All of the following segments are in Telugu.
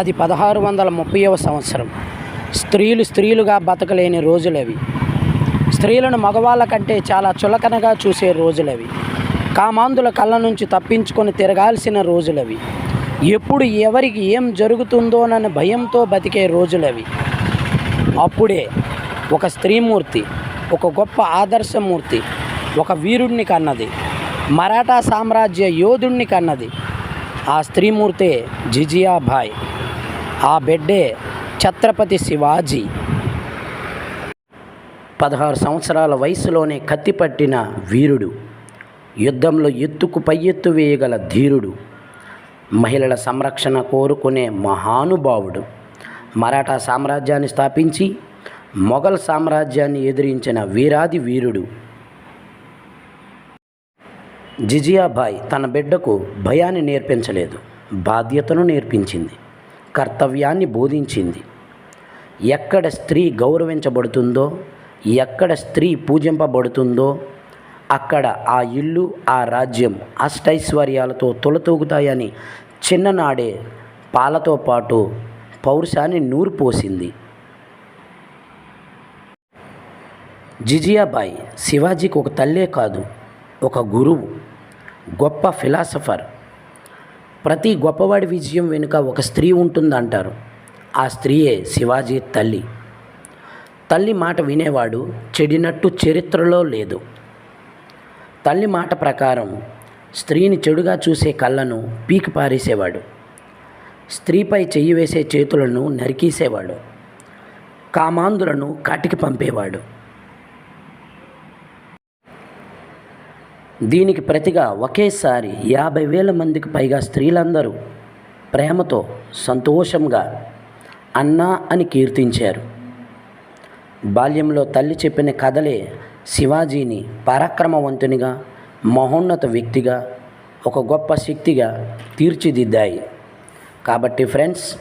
అది పదహారు వందల ముప్పైవ సంవత్సరం. స్త్రీలు స్త్రీలుగా బతకలేని రోజులవి. స్త్రీలను మగవాళ్ళ కంటే చాలా చులకనగా చూసే రోజులవి. కామాంధుల కళ్ళ నుంచి తప్పించుకొని తిరగాల్సిన రోజులవి. ఎప్పుడు ఎవరికి ఏం జరుగుతుందోనని భయంతో బతికే రోజులవి. అప్పుడే ఒక స్త్రీమూర్తి ఒక గొప్ప ఆదర్శమూర్తి ఒక వీరుడిని కన్నది. మరాఠా సామ్రాజ్య యోధుడిని కన్నది. ఆ స్త్రీమూర్తే జిజియాభాయ్ ఆ బిడ్డే ఛత్రపతి శివాజీ. పదహారు సంవత్సరాల వయసులోనే కత్తిపట్టిన వీరుడు యుద్ధంలో ఎత్తుకు పై ఎత్తు వేయగల ధీరుడు మహిళల సంరక్షణ కోరుకునే మహానుభావుడు. మరాఠా సామ్రాజ్యాన్ని స్థాపించి మొఘల్ సామ్రాజ్యాన్ని ఎదిరించిన వీరాది వీరుడు. జిజియాబాయ్ తన బిడ్డకు భయాన్ని నేర్పించలేదు బాధ్యతను నేర్పించింది. కర్తవ్యాన్ని బోధించింది. ఎక్కడ స్త్రీ గౌరవించబడుతుందో ఎక్కడ స్త్రీ పూజింపబడుతుందో అక్కడ ఆ ఇల్లు ఆ రాజ్యం అష్టైశ్వర్యాలతో తొలతూగుతాయని చిన్ననాడే పాలతో పాటు పౌరుషాన్ని నూరిపోసింది జిజియాబాయి శివాజీకి ఒక తల్లే కాదు ఒక గురువు గొప్ప ఫిలాసఫర్. ప్రతి గొప్పవాడి విజయం వెనుక ఒక స్త్రీ ఉంటుందంటారు. ఆ స్త్రీయే శివాజీ తల్లి. తల్లి మాట వినేవాడు చెడినట్టు చరిత్రలో లేదు. తల్లి మాట ప్రకారం స్త్రీని చెడుగా చూసే కళ్ళను పీకి పారేసేవాడు. స్త్రీపై చెయ్యి వేసే చేతులను నరికేసేవాడు. కామాంధులను కాటికి పంపేవాడు. దీనికి ప్రతిగా ఒకేసారి యాభై వేల మందికి పైగా స్త్రీలందరూ ప్రేమతో సంతోషంగా అన్నా అని కీర్తించారు. బాల్యంలో తల్లి చెప్పిన కథలే శివాజీని పరాక్రమవంతునిగా మహోన్నత వ్యక్తిగా ఒక గొప్ప శక్తిగా తీర్చిదిద్దాయి. కాబట్టి ఫ్రెండ్స్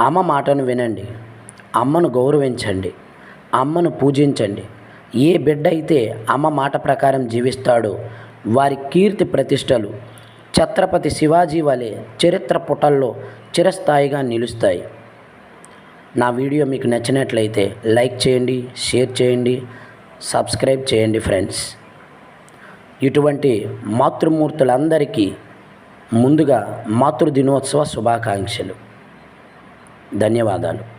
అమ్మ మాటను వినండి అమ్మను గౌరవించండి అమ్మను పూజించండి. ఏ బిడ్డ అయితే అమ్మ మాట ప్రకారం జీవిస్తాడో వారి కీర్తి ప్రతిష్టలు ఛత్రపతి శివాజీ వలె చరిత్ర పుటల్లో చిరస్థాయిగా నిలుస్తాయి. నా వీడియో మీకు నచ్చినట్లయితే లైక్ చేయండి షేర్ చేయండి సబ్స్క్రైబ్ చేయండి ఫ్రెండ్స్. ఇటువంటి మాతృమూర్తులందరికీ ముందుగా మాతృ దినోత్సవ శుభాకాంక్షలు. ధన్యవాదాలు.